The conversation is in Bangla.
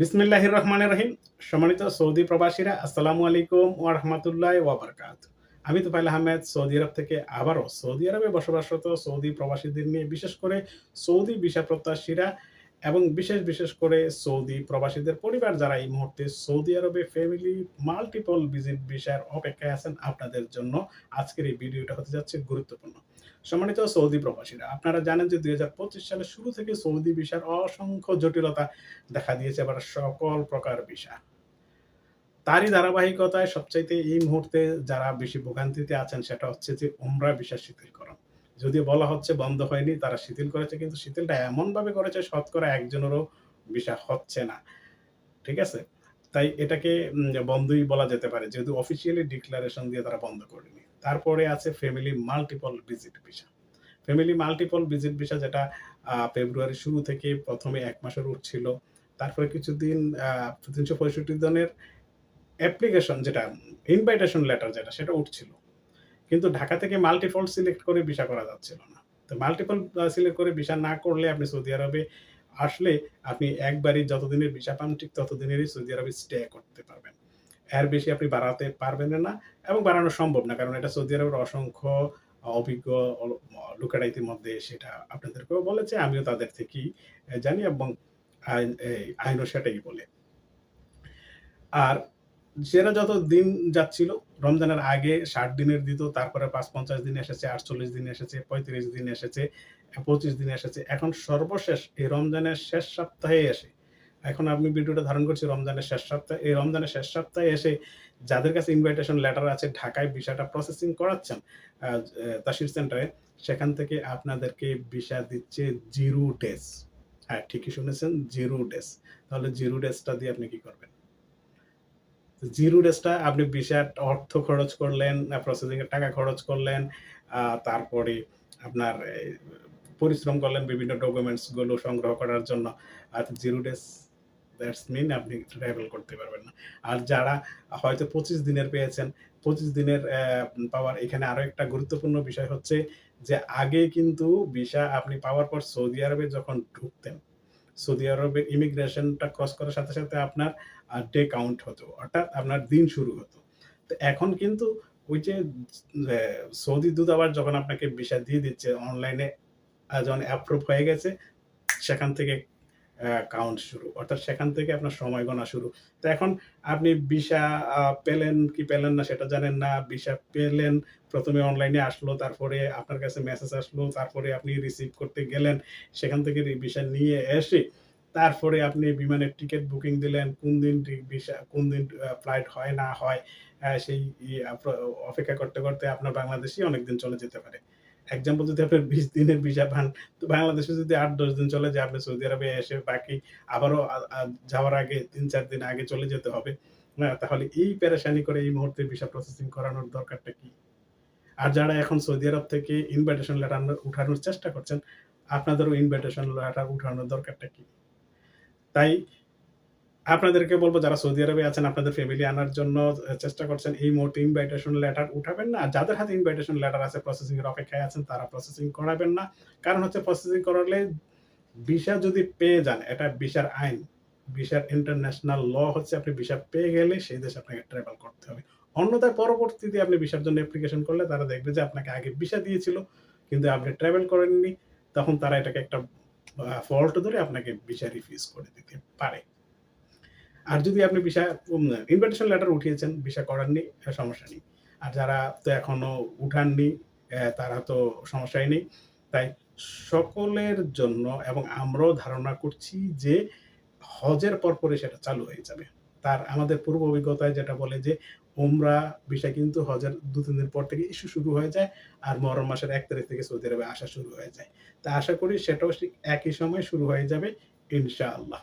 বিসমিল্লাহ রহমান রহিম। সম্মানিত সৌদি প্রবাসীরা, আসসালামু আলাইকুম ও রহমতুল্লাহ ওয়াবারকাত আমি তোফাইল আহমেদ, সৌদি আরব থেকে আবারও সৌদি আরবে বসবাসরত সৌদি প্রবাসীদের নিয়ে বিশেষ করে সৌদি ভিসা প্রত্যাশীরা এবং বিশেষ বিশেষ করে সৌদি প্রবাসীদের পরিবার যারা এই মুহূর্তে সৌদি আরবে ফ্যামিলি মাল্টিপল ভিজিট ভিসার অপেক্ষায় আছেন, আপনাদের জন্য আজকের এই ভিডিওটা হতে যাচ্ছে গুরুত্বপূর্ণ। সম্মানিত সৌদি প্রবাসীরা, আপনারা জানেন যে দুই সালের শুরু থেকে সৌদি ভিসার অসংখ্য জটিলতা দেখা দিয়েছে এবার সকল প্রকার ভিসা তারই ধারাবাহিকতায় সবচাইতে এই মুহূর্তে যারা বেশি ভোগান্তিতে আছেন, সেটা হচ্ছে যে উমরা ভিসা শিথিলকরণ যদিও বলা হচ্ছে বন্ধ হয়নি, তারা শিথিল করেছে, কিন্তু শিথিলটা এমনভাবে করেছে, শতকরা একজনেরও ভিসা হচ্ছে না। ঠিক আছে? তাই এটাকে বন্ধই বলা যেতে পারে, যেহেতু অফিসিয়ালি ডিক্লারেশন দিয়ে তারা বন্ধ করেনি। তারপরে আছে family multiple visit visa family multiple visit visa যেটা ফেব্রুয়ারি শুরু থেকে প্রথমে এক মাসের উঠছিল তারপরে কিছুদিন তিনশো পঁয়ষট্টি দিনের অ্যাপ্লিকেশন যেটা ইনভাইটেশন লেটার যেটা, সেটা উঠছিল। কিন্তু ঢাকা থেকে মাল্টিপল সিলেক্ট করে ভিসা করা যাচ্ছিল না। তো মাল্টিপল সিলেক্ট করে ভিসা না করলে আপনি সৌদি আরবে আসলে আপনি একবারই যতদিনের ভিসা পান, ঠিক ততদিনেরই সৌদি আরবে স্টে করতে পারবেন। এর বেশি আপনি বাড়াতে পারবেন না এবং বাড়ানো সম্ভব না, কারণ এটা সৌদি আরবের অসংখ্য অভিজ্ঞ লোকেরা ইতিমধ্যে সেটা আপনাদেরকেও বলেছে, আমিও তাদের থেকেই জানি এবং আইনও সেটাই বলে। আর সেটা যত দিন যাচ্ছিল, রমজানের আগে ষাট দিনের দিত, তারপরে পাঁচ পঞ্চাশ দিন এসেছে, আটচল্লিশ দিন এসেছে, পঁয়ত্রিশ দিন এসেছে, পঁচিশ দিন এসেছে। এখন সর্বশেষ এই রমজানের শেষ সপ্তাহে এসে, এখন আপনি ভিডিওটা ধারণ করছি রমজানের শেষ সপ্তাহে, এই রমজানের শেষ সপ্তাহে এসে যাদের কাছে ইনভাইটেশন লেটার আছে, ঢাকায় ভিসাটা প্রসেসিং করাচ্ছেন তাসির সেন্টারে সেখান থেকে আপনাদেরকে ভিসা দিচ্ছে জিরো ডেজ হ্যাঁ ঠিকই শুনেছেন, জিরো ডেস তাহলে জিরো ডেসটা দিয়ে আপনি কি করবেন? জিরো ডেজটা আপনি ভিসার অর্থ খরচ করলেন প্রসেসিং এর টাকা খরচ করলেন তারপরে আপনার পরিশ্রম করলেন বিভিন্ন ডকুমেন্টসগুলো সংগ্রহ করার জন্য। আর জিরো ডেজ, দ্যাটস মিন আপনি ট্রাভেল করতে পারবেন না। আর যারা হয়তো পঁচিশ দিনের পেয়েছেন, পঁচিশ দিনের পাওয়ার এখানে আরও একটা গুরুত্বপূর্ণ বিষয় হচ্ছে যে, আগে কিন্তু ভিসা আপনি পাওয়ার পর সৌদি আরবে যখন ঢুকতেন সৌদি আরবের ইমিগ্রেশনটা ক্রস করার সাথে সাথে আপনার ডে কাউন্ট হতো, অর্থাৎ আপনার দিন শুরু হতো। তো এখন কিন্তু ওই যে সৌদি আবার যখন আপনাকে ভিসা দিয়ে দিচ্ছে অনলাইনে যখন অ্যাপ্রুভ হয়ে গেছে, সেখান থেকে কাউন্ট শুরু, অর্থাৎ সেখান থেকে আপনার সময় গণা শুরু। তো এখন আপনি ভিসা পেলেন কি পেলেন না সেটা জানেন না ভিসা পেলেন, প্রথমে অনলাইনে আসলো, তারপরে আপনার কাছে মেসেজ আসলো, তারপরে আপনি রিসিভ করতে গেলেন, সেখান থেকে ভিসা নিয়ে এসে তারপরে আপনি বিমানের টিকিট বুকিং দিলেন, কোন দিন ভিসা কোন দিন ফ্লাইট হয় না হয় সেই অপেক্ষা করতে করতে আপনার বাংলাদেশই অনেকদিন চলে যেতে পারে। এক্সাম্পল যদি আপনার বিশ দিনের ভিসা পান, তো বাংলাদেশে যদি আট, দশ দিন চলে যায়, আপনি সৌদি আরবে এসে বাকি আবারও যাওয়ার আগে তিন, চার দিন আগে চলে যেতে হবে। না, তাহলে এই পেরেশানি করে এই মুহূর্তে ভিসা প্রসেসিং করানোর দরকারটা কি? আর যারা এখন সৌদি আরব থেকে ইনভাইটেশন লেটার উঠানোর চেষ্টা করছেন, আপনাদেরও ইনভাইটেশন লেটার উঠানোর দরকারটা কি? তাই আপনাদেরকে বলব, যারা সৌদি আরবে আছেন, আপনাদের ফ্যামিলি আনার জন্য চেষ্টা করছেন এই মুহূর্তে ইনভাইটেশন লেটার উঠাবেন না। যাদের হাতে ইনভাইটেশন লেটার আছে প্রসেসিং এর অপেক্ষায় আছেন, তারা প্রসেসিং করাবেন না। কারণ হচ্ছে প্রসেসিং করালে ভিসা যদি পেয়ে যান, এটা ভিসার আইন, ভিসার ইন্টারন্যাশনাল ল হচ্ছে, আপনি ভিসা পেয়ে গেলে সেই দেশে আপনাকে ট্রাভেল করতে হবে। অন্যথায় পরবর্তীতে আপনি ভিসার জন্য অ্যাপ্লিকেশন করলে তারা দেখবে যে আপনাকে আগে ভিসা দিয়েছিল, কিন্তু আপনি ট্রাভেল করেননি, তখন তারা এটাকে একটা ফল্ট ধরে আপনাকে ভিসা রিফিউজ করে দিতে পারে। আর যদি আপনি ভিসা ইনভিটেশন লেটার উঠিয়েছেন ভিসা আহ, সমস্যা নেই। আর যারা তো এখনও উঠাননি তারা তো সমস্যাই নেই। তাই সকলের জন্য এবং আমরাও ধারণা করছি যে হজের পরপরই সেটা চালু হয়ে যাবে। তার আমাদের পূর্ব অভিজ্ঞতায় যেটা বলে যে উমরা বিষয় কিন্তু হজের দু তিন দিন পর থেকে ইস্যু শুরু হয়ে যায় আর মরম মাসের এক তারিখ থেকে সৌদি আরবে আসা শুরু হয়ে যায়। তা আশা করি সেটাও ঠিক একই সময় শুরু হয়ে যাবে ইনশাআল্লাহ।